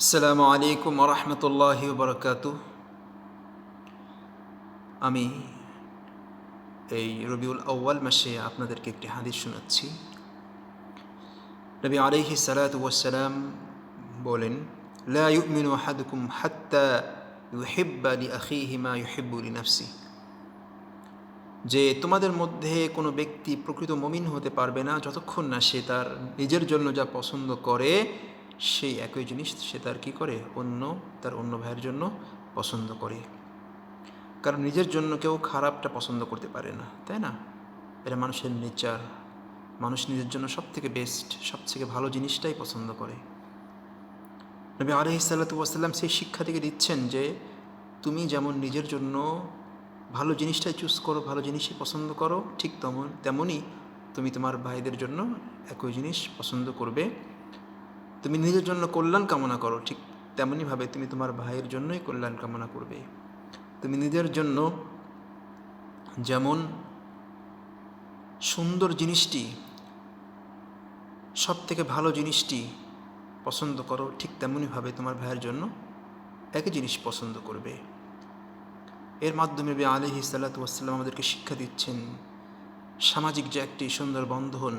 আসসালামু আলাইকুম রহমতুল্লাহ বরকাত আমি এই রবিউল আউ্য়াল মাসে আপনাদেরকে একটি হাদিস শোনাচ্ছি। নবী আলাইহি সালাতু ওয়াসসালাম বলেন, লা ইউমিনু হাত্তা ইউহিব্বা লি যে তোমাদের মধ্যে কোনো ব্যক্তি প্রকৃত মমিন হতে পারবে না যতক্ষণ না সে তার নিজের জন্য যা পছন্দ করে সেই একই জিনিস সে তার কী করে? অন্য, তার অন্য ভাইয়ের জন্য পছন্দ করে। কারণ নিজের জন্য কেউ খারাপটা পছন্দ করতে পারে না, তাই না? এটা মানুষের নেচার। মানুষ নিজের জন্য সব থেকে বেস্ট সব থেকে ভালো জিনিসটাই পছন্দ করে। নবী আলহি সাল্লাতাম সেই শিক্ষা থেকে দিচ্ছেন যে, তুমি যেমন নিজের জন্য ভালো জিনিসটাই চুজ করো, ভালো জিনিসই পছন্দ করো, ঠিক তেমন, তেমনই তুমি তোমার ভাইদের জন্য একই জিনিস পছন্দ করবে। তুমি নিজের জন্য কল্যাণ কামনা করো, ঠিক তেমনইভাবে তুমি তোমার ভাইয়ের জন্যই কল্যাণ কামনা করবে। তুমি নিজের জন্য যেমন সুন্দর জিনিসটি সব থেকে ভালো জিনিসটি পছন্দ করো, ঠিক তেমনইভাবে তোমার ভাইয়ের জন্য একই জিনিস পছন্দ করবে। এর মাধ্যমে বে আলহি সাল্লাতাম আমাদেরকে শিক্ষা দিচ্ছেন, সামাজিক যে একটি সুন্দর বন্ধন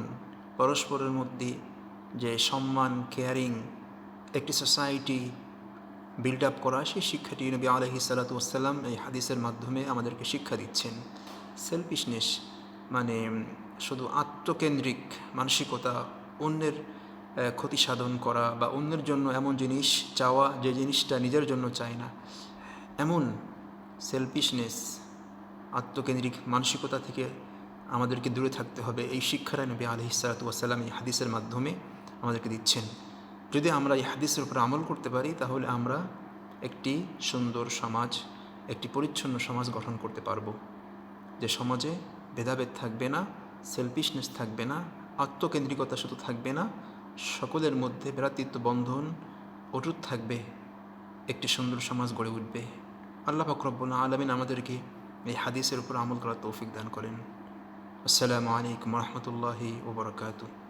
পরস্পরের মধ্যে যে সম্মান কেয়ারিং একটি সোসাইটি বিল্ড আপ করা, সেই শিক্ষাটি নবী আলহি সাল্লাতাম এই হাদিসের মাধ্যমে আমাদেরকে শিক্ষা দিচ্ছেন। সেলফিশনেস মানে শুধু আত্মকেন্দ্রিক মানসিকতা, অন্যের ক্ষতি সাধন করা বা অন্যের জন্য এমন জিনিস চাওয়া যে জিনিসটা নিজের জন্য চায় না। এমন সেলফিশনেস আত্মকেন্দ্রিক মানসিকতা থেকে আমাদেরকে দূরে থাকতে হবে। এই শিক্ষাটা নবী আলহি সালাতাম এই হাদিসের মাধ্যমে আমাদেরকে দিচ্ছেন। যদি আমরা এই হাদিসের উপর আমল করতে পারি, তাহলে আমরা একটি সুন্দর সমাজ, একটি পরিচ্ছন্ন সমাজ গঠন করতে পারব। যে সমাজে ভেদাভেদ থাকবে না সেলফিশনেস থাকবে না, আত্মকেন্দ্রিকতা শুধু থাকবে না, সকলের মধ্যে ভ্রাতৃত্ব বন্ধন অটুট থাকবে, একটি সুন্দর সমাজ গড়ে উঠবে। আল্লাহ ফকরব্বুল আলমিন আমাদেরকে এই হাদিসের উপর আমল করার তৌফিক দান করেন। আসসালামু আলাইকুম রহমতুল্লাহি ওবরাকাতু